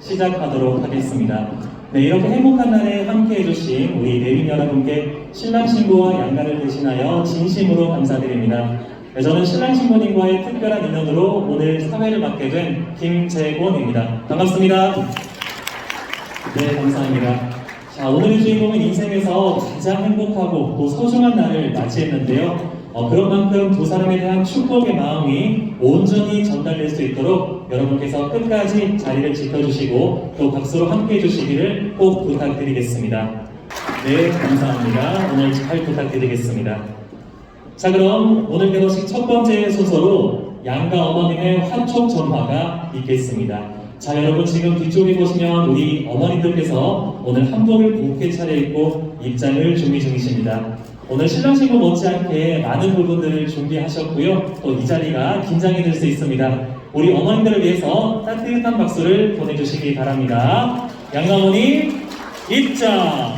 시작하도록 하겠습니다. 네, 이렇게 행복한 날에 함께 해주신 우리 내빈 여러분께 신랑 신부와 양가를 대신하여 진심으로 감사드립니다. 네, 저는 신랑 신부님과의 특별한 인연으로 오늘 사회를 맡게 된 김재곤입니다. 반갑습니다. 네, 감사합니다. 자, 오늘의 주인공은 인생에서 가장 행복하고 또 소중한 날을 맞이했는데요. 어, 그런 만큼 두 사람에 대한 축복의 마음이 온전히 전달될 수 있도록 여러분께서 끝까지 자리를 지켜주시고 또 박수로 함께 해주시기를 꼭 부탁드리겠습니다. 네, 감사합니다. 오늘 잘 부탁드리겠습니다. 자, 그럼 오늘 결혼식 첫 번째 순서로 양가 어머님의 화촉 전화가 있겠습니다. 자, 여러분 지금 뒤쪽에 보시면 우리 어머님들께서 오늘 한복을 곱게 차려입고 입장을 준비 중이십니다. 오늘 신랑 신부 못지않게 많은 부분들을 준비하셨고요. 또 이 자리가 긴장이 될 수 있습니다. 우리 어머님들을 위해서 따뜻한 박수를 보내주시기 바랍니다. 양가 어머니 입장!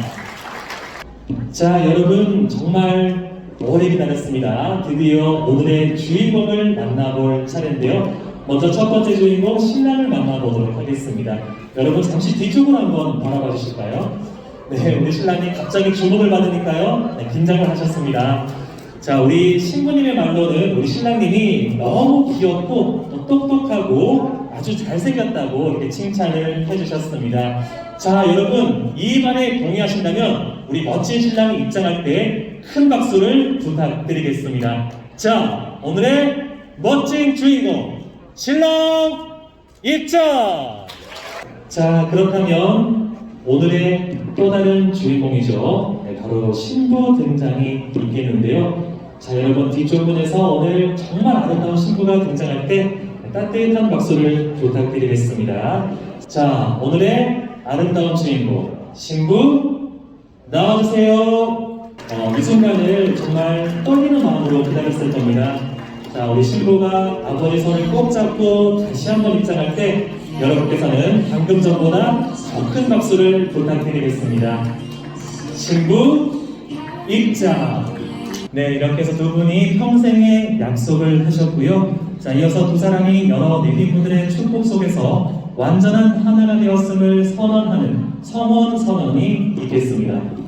자, 여러분 정말 오래 기다렸습니다. 드디어 오늘의 주인공을 만나볼 차례인데요. 먼저 첫 번째 주인공 신랑을 만나보도록 하겠습니다. 여러분 잠시 뒤쪽으로 한번 바라봐 주실까요? 네, 우리 신랑이 갑자기 주목을 받으니까요. 네, 긴장을 하셨습니다. 자, 우리 신부님의 말로는 우리 신랑님이 너무 귀엽고 또 똑똑하고 아주 잘생겼다고 이렇게 칭찬을 해주셨습니다. 자, 여러분 이 말에 동의하신다면 우리 멋진 신랑이 입장할 때 큰 박수를 부탁드리겠습니다. 자, 오늘의 멋진 주인공 신랑 입장! 자, 그렇다면 오늘의 또 다른 주인공이죠. 네, 바로 신부 등장이 있겠는데요. 자, 여러분 뒤쪽분에서 오늘 정말 아름다운 신부가 등장할 때 따뜻한 박수를 부탁드리겠습니다. 자, 오늘의 아름다운 주인공 신부 나와주세요. 어, 이 순간을 정말 떨리는 마음으로 기다렸을 겁니다. 자, 우리 신부가 아버지 손을 꼭 잡고 다시 한번 입장할 때 여러분께서는 방금 전보다 더 큰 박수를 부탁드리겠습니다. 신부 입장. 네, 이렇게 해서 두 분이 평생의 약속을 하셨고요. 자, 이어서 두 사람이 여러 내빈분들의 축복 속에서 완전한 하나가 되었음을 선언하는 성원 선언이 있겠습니다.